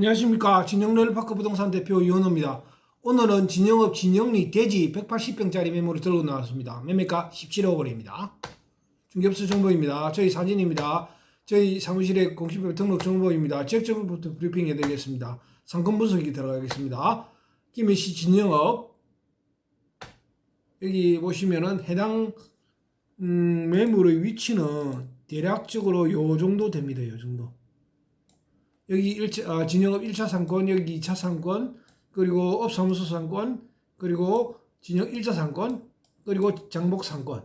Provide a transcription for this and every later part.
안녕하십니까 진영레일파크 부동산 대표 이원호입니다. 오늘은 진영업 진영리 대지 180평짜리 매물을 들고 나왔습니다. 매매가 17억 원입니다. 중개업소 정보입니다. 저희 사진입니다. 저희 사무실의 공식별 등록 정보입니다. 지역정보부터 브리핑해 드리겠습니다. 상권 분석이 들어가겠습니다. 김해시 진영업 여기 보시면은 해당 음, 매물의 위치는 대략적으로 요 정도 됩니다. 요 정도. 여기 1차, 아, 진영업 1차 상권, 여기 2차 상권, 그리고 업사무소 상권, 그리고 진영 1차 상권, 그리고 장복 상권.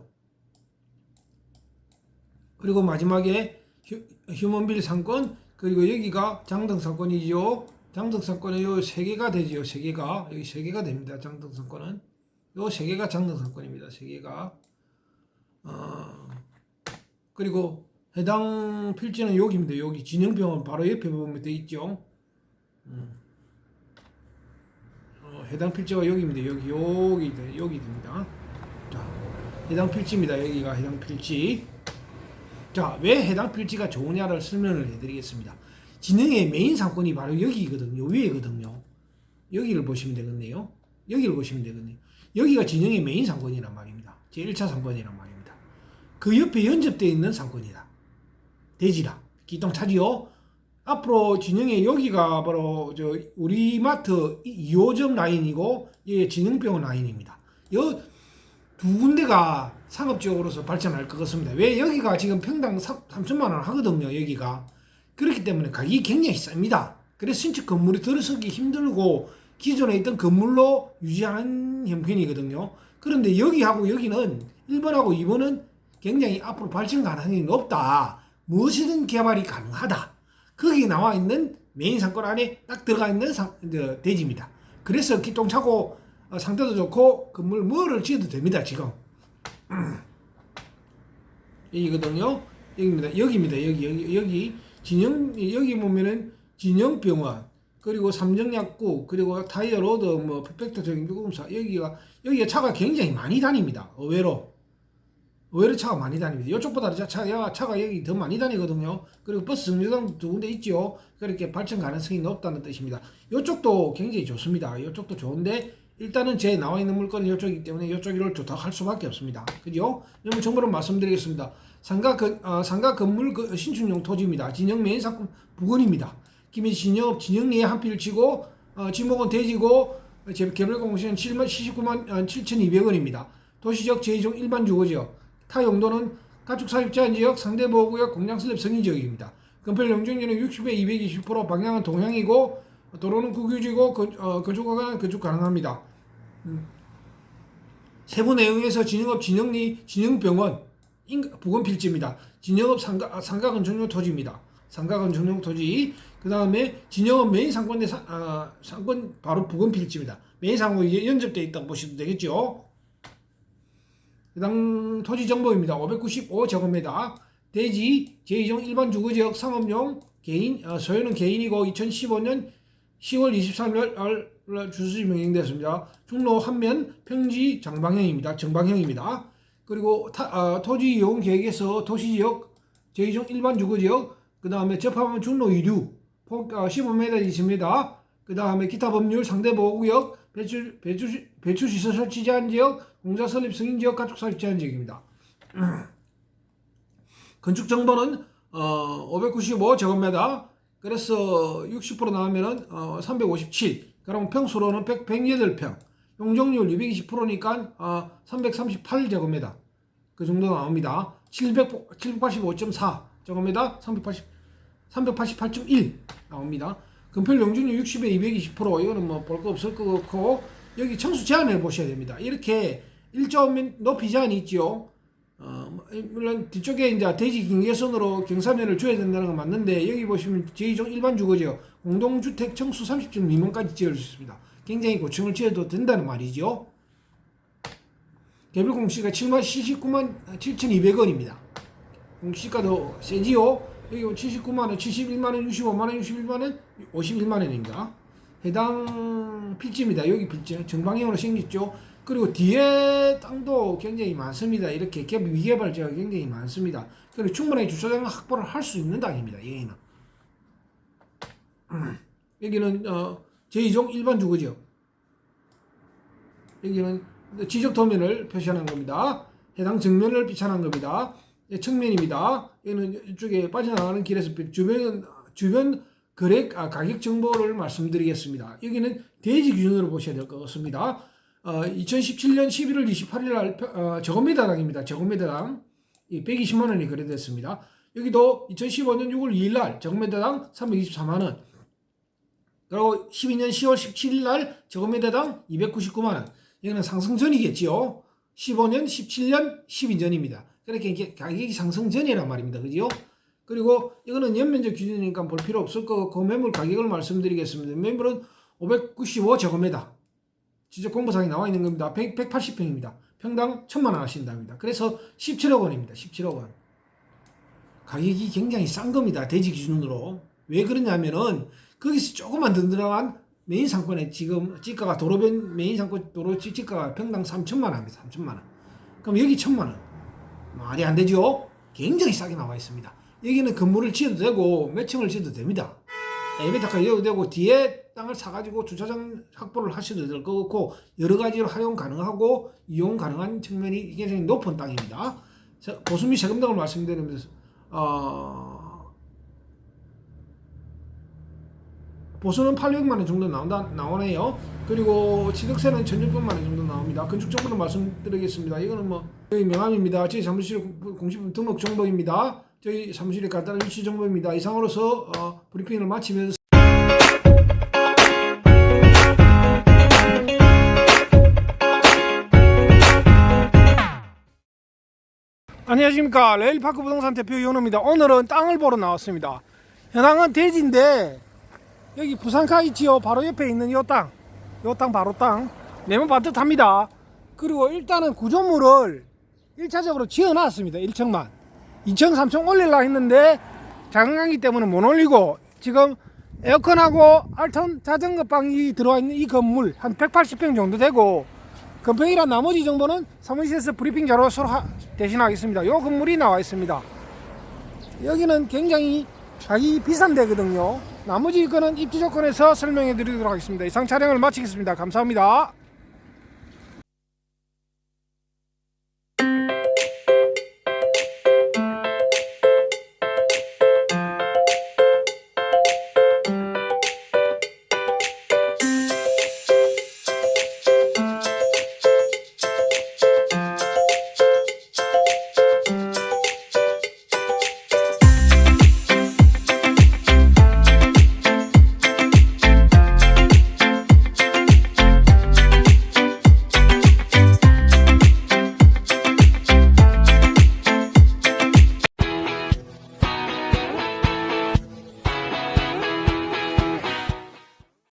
그리고 마지막에 휴, 휴먼빌 상권, 그리고 여기가 장등 상권이죠. 장등 상권은 요 세 개가 되지요. 세 개가 여기 세 개가 됩니다. 장등 상권은 요 세 개가 장등 상권입니다. 세 개가 어, 그리고 해당 필지는 여기입니다. 여기 진영병원 바로 옆에 보면 돼 있죠. 음. 어, 해당 필지가 여기입니다. 여기 여기 돼- 여기 됩니다. 자, 해당 필지입니다. 여기가 해당 필지. 자, 왜 해당 필지가 좋으냐를 설명을 해드리겠습니다. 진영의 메인 상권이 바로 여기거든요. 위에거든요. 여기를 보시면 되겠네요. 여기를 보시면 되겠네요. 여기가 진영의 메인 상권이란 말입니다. 제1차 상권이란 말입니다. 그 옆에 연접되어 있는 상권이다. 대지라. 기똥차지요. 앞으로 진영의 여기가 바로 저 우리 마트 2호점 라인이고 이게 진영병원 라인입니다. 여 두 군데가 상업지역으로서 발전할 것 같습니다. 왜 여기가 지금 평당 3천만 원 하거든요. 여기가 그렇기 때문에 가격이 굉장히 쌉니다. 그래서 신축 건물이 들어서기 힘들고 기존에 있던 건물로 유지하는 형편이거든요. 그런데 여기하고 여기는 1번하고 2번은 굉장히 앞으로 발전 가능성이 높다. 무엇이든 개발이 가능하다. 거기 나와 있는 메인 상권 안에 딱 들어가 있는 상, 저, 대지입니다. 그래서 기똥 차고 어, 상태도 좋고 건물 뭐를 지어도 됩니다. 지금 여기거든요. 여기입니다. 여기입니다. 여기 여기 여기 진영 여기 보면은 진영병원 그리고 삼정약국 그리고 타이어로드 뭐 퍼펙트 정비공사 여기가 여기가 차가 굉장히 많이 다닙니다. 의외로 의외로 차가 많이 다닙니다. 이쪽보다 차, 차가, 차가 여기 더 많이 다니거든요. 그리고 버스 정류장 두 군데 있죠. 그렇게 발전 가능성이 높다는 뜻입니다. 이쪽도 굉장히 좋습니다. 이쪽도 좋은데 일단은 제 나와 있는 물건은 이쪽이기 때문에 이쪽을 좋다 할 수밖에 없습니다. 그죠? 매물 정보를 말씀드리겠습니다. 상가, 건, 어, 상가 건물 그 신축용 토지입니다. 진영 메인 상품 부근입니다. 김해 진영, 진영리에 한필 치고, 어, 지목은 대지고, 어, 제- 개별 공시는 7만, 79만 7,200원입니다. 도시적 제2종 일반 주거지역, 타 용도는 가축 사육 제한 지역, 상대 보호구역, 공장 슬랩 승인 지역입니다. 건폐 용적률은 60에 220%, 방향은 동향이고, 도로는 국유지고, 거, 어, 거주가 거주 가능합니다. 음. 세부 내용에서 진영업 진영리 진영병원 인- 부근 필지입니다. 진영업 상가 아, 전용 토지입니다. 상가건 전용 토지. 그 다음에 진영업 메인 상권의 상, 아, 상권 바로 부근 필지입니다. 메인 상권 연접되어 있다고 보시면 되겠죠. 해당 토지 정보입니다. 595제곱미터 대지 제2종 일반 주거지역 상업용 개인 어, 소유는 개인이고 2015년 10월 23일 주수지 명령됐습니다. 중로 한면 평지 정방형입니다. 정방형입니다. 그리고 타, 아, 토지 이용 계획에서 도시지역 제2종 일반 주거지역 그 다음에 접하면 중로 이류 폭 아, 15m 20m 그 다음에 기타 법률 상대 보호구역 배출, 배출, 배출 시설 설치 제한 지역 공자 설립 승인 지역 가축 사육 제한 지역입니다. 건축 정보는 어, 595 제곱미터 그래서 60% 나오면은 어, 357 그럼 평수로는 100, 108평. 용적률 220%니까 어, 338 제곱미터. 그 정도 나옵니다. 700, 785.4 제곱미터 380 388.1 나옵니다 건폐율 용적률 60에 220% 이거는 뭐 볼 거 없을 것 같고 여기 청수 제한을 보셔야 됩니다 이렇게 1점 높이 제한이 있죠 어, 뭐, 물론 뒤쪽에 이제 대지 경계선으로 경사면을 줘야 된다는 건 맞는데 여기 보시면 제2종 일반 주거지역 공동주택 청수 30층 미만까지 지을 수 있습니다. 굉장히 고층을 지어도 된다는 말이죠. 개별 공시가 7만 79만 7,200원입니다. 공시가도 세지요. 여기 79만 원, 71만 원, 65만 원, 61만 원, 51만 원입니다. 해당 필지입니다. 여기 필지 정방향으로 생겼죠. 그리고 뒤에 땅도 굉장히 많습니다. 이렇게 개- 미개발 지역이 굉장히 많습니다. 그리고 충분히 주차장 확보를 할 수 있는 땅입니다. 여기는. 음. 여기는 어, 제2종 일반 주거지역. 여기는 지적 도면을 표시하는 겁니다. 해당 정면을 비춰하는 겁니다. 예, 측면입니다. 여기는 이쪽에 빠져나가는 길에서 주변 주변 거래 아, 가격 정보를 말씀드리겠습니다. 여기는 대지 기준으로 보셔야 될 것 같습니다. 어, 2017년 11월 28일 날 어, 저금매다당입니다. 저금매다당 이 120만 원이 거래됐습니다. 여기도 2015년 6월 2일 날 저금매다당 324만 원. 그리고 12년 10월 17일 날 저금매다당 299만 원. 이거는 상승 전이겠지요. 15년, 17년, 12년입니다. 그렇게 이게 가격이 상승 전이란 말입니다. 그죠? 그리고 이거는 연면적 기준이니까 볼 필요 없을 것 같고 매물 가격을 말씀드리겠습니다. 매물은 595 저금매다. 지적 공부상에 나와 있는 겁니다. 100, 180평입니다. 평당 1000만 원 하신답니다. 그래서 17억 원입니다. 17억 원. 가격이 굉장히 싼 겁니다. 대지 기준으로. 왜 그러냐면은 거기서 조금만 더 들어간 메인 상권에 지금 지가가 도로변 메인 상권 도로 지- 지가가 평당 3천만 원입니다. 3천만 원. 그럼 여기 1천만 원. 말이 안 되죠? 굉장히 싸게 나와 있습니다. 여기는 건물을 지어도 되고 몇 층을 지어도 됩니다. 엘리베이터가 이어도 되고 뒤에 땅을 사가지고 주차장 확보를 하셔도 될 것 같고 여러 가지로 활용 가능하고 이용 가능한 측면이 굉장히 높은 땅입니다. 자, 보수 및 세금 등을 말씀드리면서 어, 보수는 800만 원 정도 나온다 나오네요. 그리고 취득세는 1,600만 원 정도 나옵니다. 건축 정보는 말씀드리겠습니다. 이거는 뭐 저희 명함입니다. 저희 사무실 공식 등록 정보입니다. 저희 사무실의 간단한 위치 정보입니다. 이상으로서 어, 브리핑을 마치면서 안녕하십니까 레일파크 부동산 대표 이현우입니다. 오늘은 땅을 보러 나왔습니다. 현황은 대지인데 여기 부산카 있지요. 바로 옆에 있는 이 땅, 이땅 바로 땅 내면 반듯합니다. 그리고 일단은 구조물을 1차적으로 지어놨습니다. 1층만 2층, 3층 올리려고 했는데 자궁관기 때문에 못 올리고 지금 에어컨하고 알턴 자전거 방이 들어와 있는 이 건물 한 180평 정도 되고 건평이란 나머지 정보는 사무실에서 브리핑 자료 서로 하- 대신하겠습니다. 이 건물이 나와 있습니다. 여기는 굉장히 가격이 비싼 데거든요. 나머지 거는 입지 조건에서 설명해 드리도록 하겠습니다. 이상 촬영을 마치겠습니다. 감사합니다.